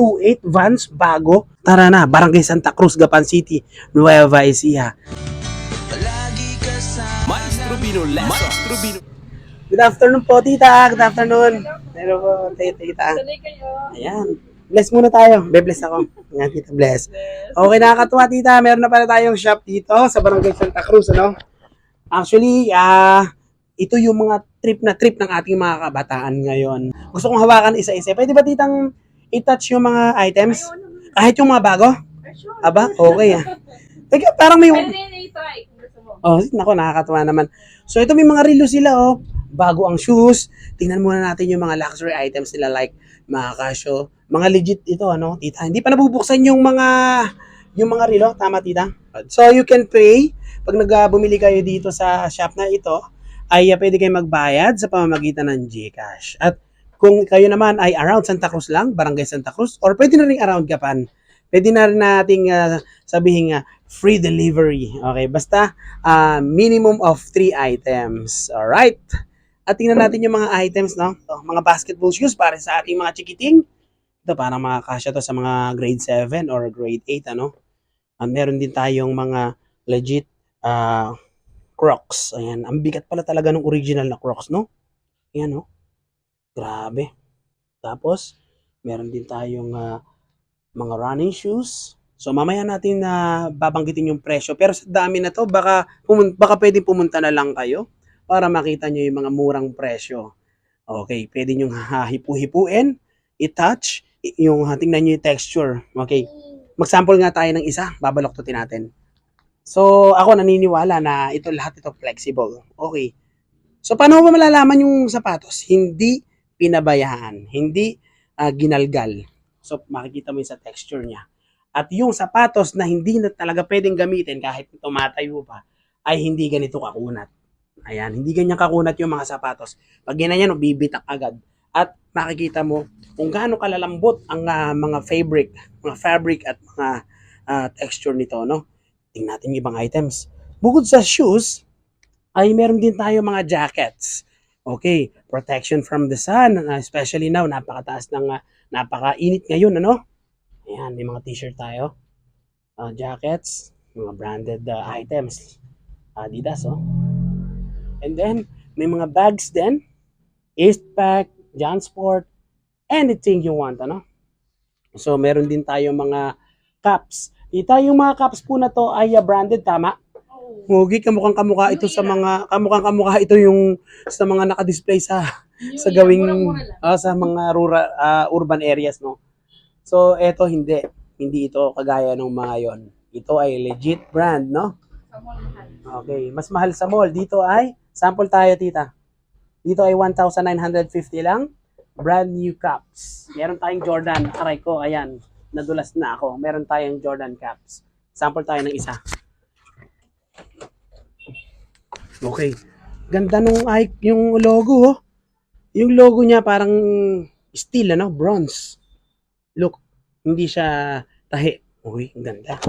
128 Vans bago. Tara na, Barangay Santa Cruz, Gapan City, Nueva Ecija. Maestro Bino Maestro Bino Good afternoon po, tita. Good afternoon. Hello po, tita. Ayan. Bless muna tayo. Be-bless ako. Ayan, tita, bless. Okay, nakakatuwa, tita. Meron na pala tayong shop dito sa Barangay Santa Cruz, ano? Actually, ah, ito yung mga trip na trip ng ating mga kabataan ngayon. Gusto kong hawakan isa-isa. Pwede ba, titang i-touch yung mga items? Kahit yung mga bago? Sure. Aba, okay ah. Teka, parang may... Pwede rin i-try kung gusto mo. Oh, nako, nakakatuwa naman. So, ito may mga relo sila, oh. Bago ang shoes. Tingnan muna natin yung mga luxury items nila like mga Casio. Mga legit ito, ano, tita. Hindi pa nabubuksan yung mga yung mga relo. Tama, tita? So, you can pay. Pag nagbumili kayo dito sa shop na ito, ay uh, pwede kayo magbayad sa pamamagitan ng GCash. At kung kayo naman ay around Santa Cruz lang, Barangay Santa Cruz, or pwede na rin around Gapan, pwede na rin nating uh, sabihin nga free delivery. Okay, basta uh, minimum of 3 items. Alright? At tingnan natin yung mga items, no? So, mga basketball shoes para sa ating mga chikiting. Ito, parang mga kasya to sa mga grade 7 or grade 8, ano? Ah, meron din tayong mga legit ah, Crocs. Ayan, ang bigat pala talaga ng original na Crocs, no? Ayan, no? Grabe. Tapos, meron din tayong ah, mga running shoes. So mamaya natin na babanggitin yung presyo. Pero sa dami na to, baka, pumun- baka pwedeng pumunta na lang kayo para makita nyo yung mga murang presyo. Okay, pwede nyo hahipu-hipuin, i-touch, i- yung ha, tingnan nyo yung texture. Okay, mag-sample nga tayo ng isa, babaloktotin natin. So, ako naniniwala na ito lahat ito flexible. Okay. So, paano mo malalaman yung sapatos? Hindi pinabayaan, hindi ah, ginalgal. So, makikita mo yung sa texture niya. At yung sapatos na hindi na talaga pwedeng gamitin kahit tumatayo pa, ay hindi ganito kakunat. Ayan, hindi ganyan kakunat yung mga sapatos. Pag ganyan, bibitak agad. At makikita mo kung gaano kalalambot ang ah, mga fabric, mga fabric at mga ah, texture nito, no? Tingnan natin yung ibang items. Bukod sa shoes, ay meron din tayo mga jackets. Okay, protection from the sun, ah, especially now, napakataas ng, ah, napakainit ngayon, ano? Ayan, may mga t-shirt tayo. Ah, jackets, mga branded ah, items. Adidas, oh. And then, may mga bags din. Eastpak, Jansport, anything you want, ano? So, meron din tayo mga cups. Kita yung mga cups po na to ay ah, branded, tama? Hugi, kamukhang kamukha ito sa mga, kamukhang kamukha ito yung sa mga naka-display sa sa gawing ah, sa mga rural ah, urban areas no. So eto hindi hindi ito kagaya ng mga yon. Ito ay legit brand no. Okay, mas mahal sa mall. Dito ay sample tayo tita. Dito ay 1,950 lang. Brand new caps. Meron tayong Jordan. Aray ko, ayan. Nadulas na ako. Meron tayong Jordan caps. Sample tayo ng isa. Okay. Ganda nung ay yung logo. oh. Yung logo niya parang steel ano, bronze. Look, hindi siya tahi. Uy, ang ganda.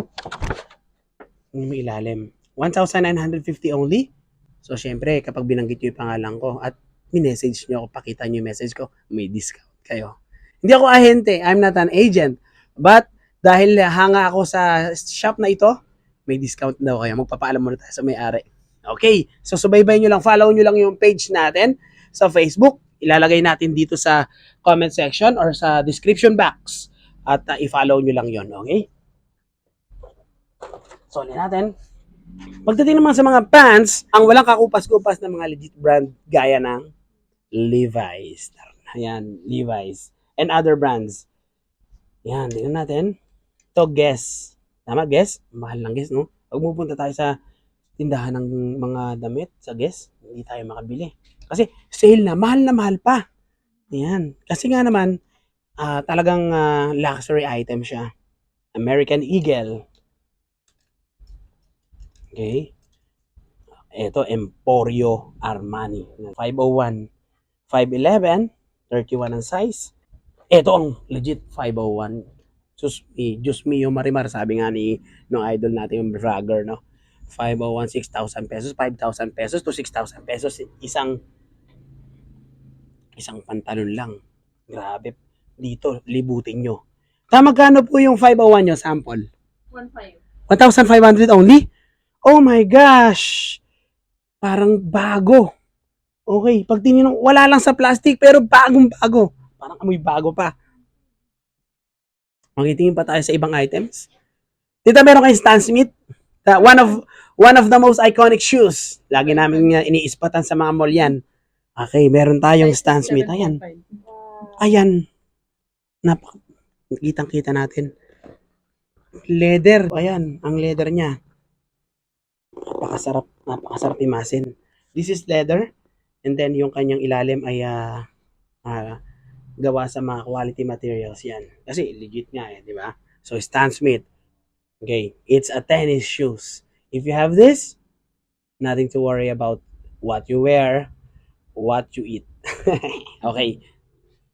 Yung may ilalim. 1,950 only. So, syempre, kapag binanggit niyo yung pangalan ko at minessage niyo ako, pakita niyo yung message ko, may discount kayo. Hindi ako ahente. I'm not an agent. But, dahil hanga ako sa shop na ito, may discount daw kayo. Magpapaalam muna tayo sa may-ari. Okay, so subaybayan nyo lang, follow nyo lang yung page natin sa Facebook. Ilalagay natin dito sa comment section or sa description box. At uh, i-follow nyo lang yon okay? So, ulit natin. Pagdating naman sa mga pants, ang walang kakupas-kupas na mga legit brand gaya ng Levi's. Ayan, Levi's. And other brands. Yan, tingnan natin. Ito, Guess. Tama, Guess? Mahal lang Guess, no? Pag pupunta tayo sa tindahan ng mga damit sa Guess, hindi tayo makabili. Kasi sale na, mahal na mahal pa. Ayan. Kasi nga naman, ah, talagang ah, luxury item siya. American Eagle. Okay. Ito, Emporio Armani. 501. 511. 31 ang size. Ito ang legit 501. Sus, eh, Diyos mio marimar, sabi nga ni no idol natin yung vlogger, no? 501, 6,000 pesos, 5,000 pesos to 6,000 pesos. Isang isang pantalon lang. Grabe. Dito, libutin nyo. Tama magkano po yung 501 nyo sample? 1.5. 1,500 only? Oh my gosh! Parang bago. Okay, pag tinanong, wala lang sa plastic pero bagong bago. Parang amoy bago pa. Okay, tingin pa tayo sa ibang items. Dito meron kayong Stan Smith. The- one of one of the most iconic shoes. Lagi namin uh, iniispatan sa mga mall yan. Okay, meron tayong Stan Smith. Ayan. Ayan. Napak kitang-kita natin. Leather. Ayan, ang leather niya. Napakasarap, napakasarap imasin. This is leather. And then yung kanyang ilalim ay ah, ah, gawa sa mga quality materials yan. Kasi legit nga eh, di ba? So Stan Smith. Okay, it's a tennis shoes. If you have this, nothing to worry about what you wear, what you eat. okay.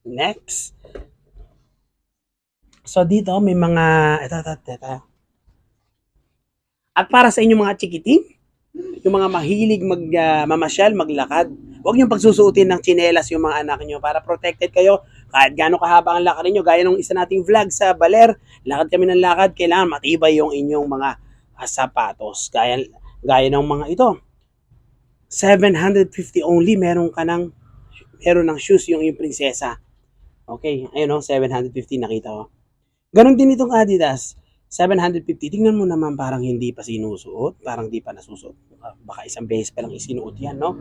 Next. So dito may mga ito ito. ito. At para sa inyong mga chikiting, yung mga mahilig mag ah, mamasyal, maglakad, huwag niyo pagsusuotin ng tsinelas yung mga anak niyo para protected kayo kahit gaano kahaba ang lakad niyo gaya nung isa nating vlog sa Baler, lakad kami ng lakad, kailangan matibay yung inyong mga sapatos. Gaya gaya ng mga ito. 750 only meron ka ng meron ng shoes yung yung prinsesa. Okay, ayun o, 750 nakita ko. Ganon din itong Adidas. 750. Tingnan mo naman parang hindi pa sinusuot. Parang di pa nasusuot. Ah, Baka isang beses pa lang isinuot yan, no?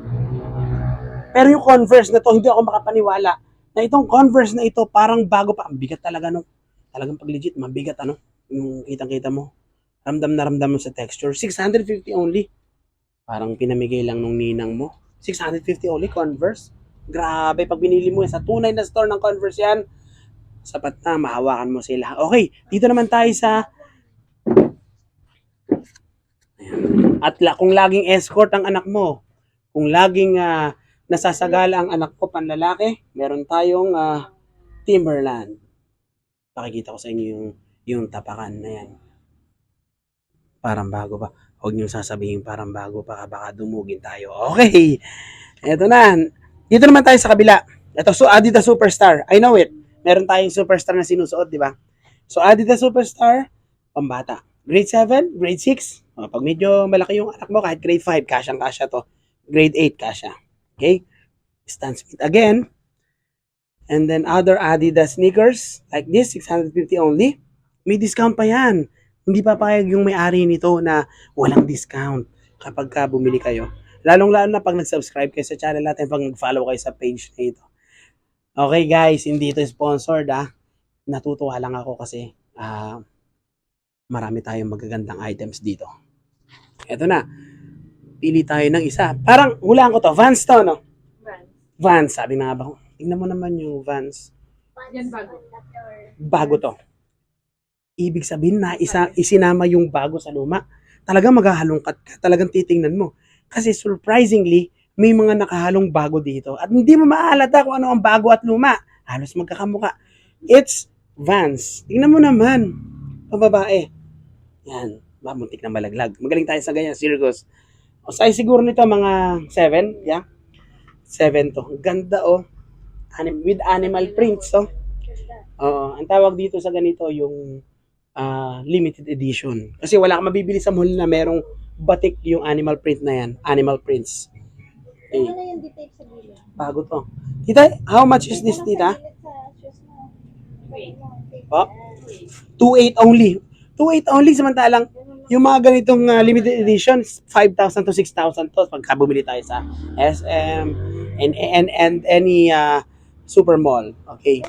Pero yung Converse na to, hindi ako makapaniwala na itong Converse na ito parang bago pa. Ang bigat talaga, no? Talagang pag legit, mabigat, ano? Yung kitang-kita mo. Ramdam na ramdam mo sa texture. 650 only. Parang pinamigay lang nung ninang mo. 650 only, Converse. Grabe, pag binili mo yan sa tunay na store ng Converse yan, sapat na, mahawakan mo sila. Okay, dito naman tayo sa Ayan. At la, kung laging escort ang anak mo, kung laging ah, nasasagala ang anak ko panlalaki, meron tayong ah, Timberland. Pakikita ko sa inyo yung, yung tapakan na yan. Parang bago pa. Huwag niyong sasabihin parang bago pa, baka dumugin tayo. Okay, eto na. Dito naman tayo sa kabila. Ito, so Adidas Superstar. I know it. Meron tayong Superstar na sinusuot, di ba? So Adidas Superstar, pambata. Grade 7, grade 6. O, pag medyo malaki yung anak mo, kahit grade 5, kasyang kasya to. Grade 8, kasya. Okay? Stan Smith again. And then other Adidas sneakers, like this, 650 only. May discount pa yan. Hindi papayag yung may-ari nito na walang discount kapag ka bumili kayo. Lalong-lalo na pag nag-subscribe kayo sa channel natin, pag nag-follow kayo sa page na ito. Okay guys, hindi ito sponsored ah. Natutuwa lang ako kasi ah marami tayong magagandang items dito. Ito na. Pili tayo ng isa. Parang hulaan ko to. Vans to, no? Brand. Vans. Sabi na nga ba ko. Tingnan mo naman yung Vans. Yan bago. Bago to. Ibig sabihin na isa, isinama yung bago sa luma. Talagang maghahalongkat ka. Talagang titingnan mo. Kasi surprisingly, may mga nakahalong bago dito. At hindi mo maaalata kung ano ang bago at luma. Halos magkakamuka. It's Vans. Tingnan mo naman. Pababae. Yan. Ba, muntik na malaglag. Magaling tayo sa ganyan, circus. O size siguro nito mga 7, yeah. 7 to. Ganda oh. Anim, with animal prints, oh. Oo, ang tawag dito sa ganito yung ah, limited edition. Kasi wala kang mabibili sa mall na merong batik yung animal print na yan. Animal prints. Okay, Ano yung detail sa gilid? bago to. Tita, how much is this, tita? Oh, 2.8 only. 2.8 only samantalang yung mga ganitong ah, limited edition 5,000 to 6,000 to pagka bumili tayo sa SM and and and any ah, super mall. Okay.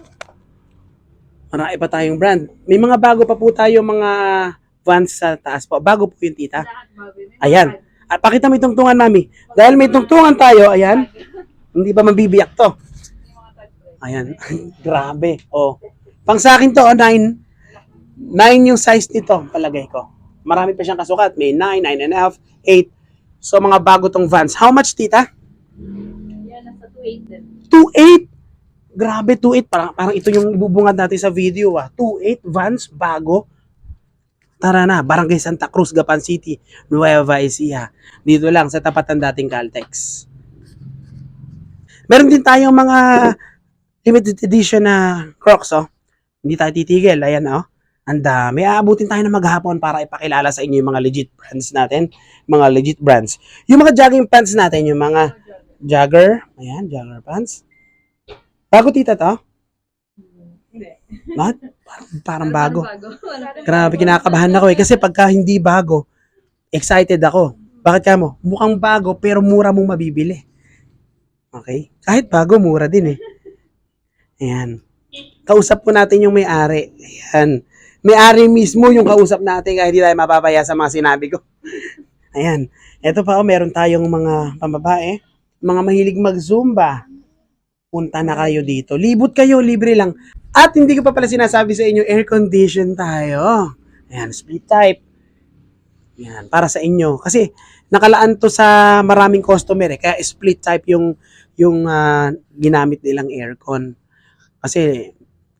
Marami pa tayong brand. May mga bago pa po tayo mga Vans sa taas po. Bago po yung tita. Ayan. At pakita mo yung tungtungan, mami. Dahil may tungtungan tayo, ayan. Hindi ba mabibiyak to? Ayan. Grabe. Oh. Pang sa akin to, 9. 9 yung size nito, palagay ko. Marami pa siyang kasukat. May 9, 9 and a half, 8. So, mga bago tong Vans. How much, tita? Yan, nasa 2.8 din. 2.8. Grabe, 2.8. Parang, parang ito yung ibubungad natin sa video, ah. 2.8 Vans, bago. Tara na, Barangay Santa Cruz, Gapan City, Nueva Ecija. Dito lang, sa tapat ng dating Caltex. Meron din tayong mga limited edition na Crocs, oh. Hindi tayo titigil. Ayan, oh. Ang dami. Aabutin tayo ng maghapon para ipakilala sa inyo yung mga legit brands natin. Mga legit brands. Yung mga jogging pants natin, yung mga jogger. Ayan, jogger pants. Bago tita to? Hindi. Bakit? Parang, parang bago. bago. Grabe, kinakabahan ako eh. Kasi pagka hindi bago, excited ako. Bakit ka mo? Mukhang bago, pero mura mong mabibili. Okay? Kahit bago, mura din eh. Ayan. Kausap po natin yung may-ari. Ayan. May-ari mismo yung kausap natin kaya hindi tayo mapapaya sa mga sinabi ko. Ayan. Ito pa, oh, meron tayong mga pambabae. Mga mahilig mag-zumba. Punta na kayo dito. Libot kayo, libre lang. At hindi ko pa pala sinasabi sa inyo, air condition tayo. Ayan, split type. Ayan, para sa inyo. Kasi nakalaan to sa maraming customer eh. Kaya split type yung yung ah, ginamit nilang aircon. Kasi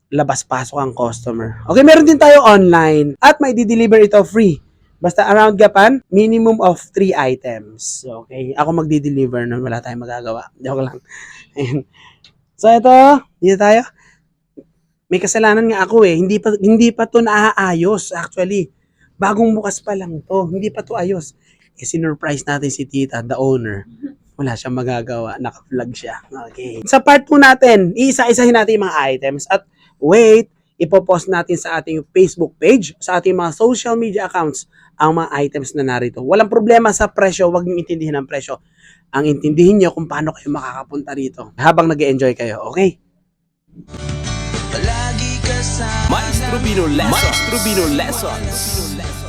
labas-pasok ang customer. Okay, meron din tayo online at may di-deliver ito free. Basta around Japan, minimum of 3 items. Okay, ako magdi-deliver nun. Wala tayong magagawa. Joke lang. So ito, dito tayo. May kasalanan nga ako eh. Hindi pa hindi pa to naaayos actually. Bagong bukas pa lang to. Hindi pa to ayos. Eh, sinurprise natin si tita, the owner. Wala siyang magagawa. Naka-vlog siya. Okay. Sa part 2 natin, iisa-isahin natin yung mga items. At wait, ipopost natin sa ating Facebook page, sa ating mga social media accounts, ang mga items na narito. Walang problema sa presyo. Huwag niyo intindihin ang presyo. Ang intindihin niyo kung paano kayo makakapunta rito habang nag enjoy kayo. Okay? Maestro Pino Lessons. Maestro Pino Lessons.